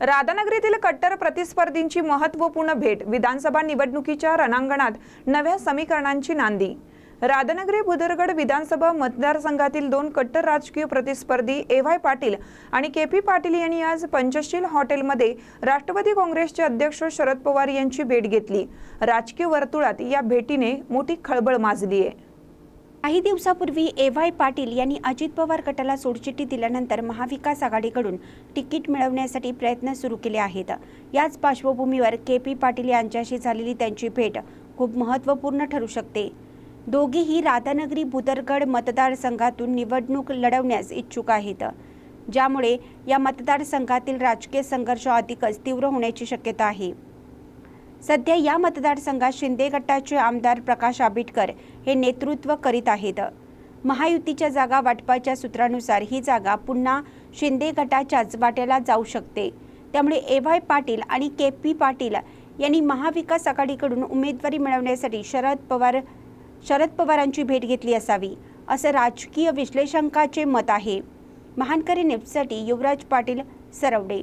राधानगरीतील कट्टर प्रतिस्पर्धींची महत्त्वपूर्ण भेट विधानसभा निवडणुकीच्या रणांगणात नव्या समीकरणांची नांदी. राधानगरी भुदरगड विधानसभा मतदारसंघातील दोन कट्टर राजकीय प्रतिस्पर्धी ए व्हाय पाटील आणि के पी पाटील यांनी आज पंचशील हॉटेलमध्ये राष्ट्रवादी काँग्रेसचे अध्यक्ष शरद पवार यांची भेट घेतली. राजकीय वर्तुळात या भेटीने मोठी खळबळ माजली आहे काही दिवसापूर्वी ए वाय पाटील यांनी अजित पवार गटाला सोडचिठ्ठी दिल्यानंतर महाविकास आघाडीकडून तिकीट मिळवण्यासाठी प्रयत्न सुरू केले आहेत. याच पार्श्वभूमीवर के पी पाटील यांच्याशी झालेली त्यांची भेट खूप महत्त्वपूर्ण ठरू शकते. दोघीही राधानगरी बुदरगड मतदारसंघातून निवडणूक लढवण्यास इच्छुक आहेत. ज्यामुळे या मतदारसंघातील राजकीय संघर्ष अधिकच तीव्र होण्याची शक्यता आहे. सध्या या मतदारसंघात शिंदे गटाचे आमदार प्रकाश आंबेडकर हे नेतृत्व करीत आहेत. महायुतीच्या जागा वाटपाच्या सूत्रानुसार ही जागा पुन्हा शिंदे गटाच्याच वाट्याला जाऊ शकते. त्यामुळे ए व्हाय पाटील आणि के पी पाटील यांनी महाविकास आघाडीकडून उमेदवारी मिळवण्यासाठी शरद पवार शरद पवारांची भेट घेतली असावी असं राजकीय विश्लेषकांचे मत आहे. महानकरी नेपसाठी युवराज पाटील सरवडे.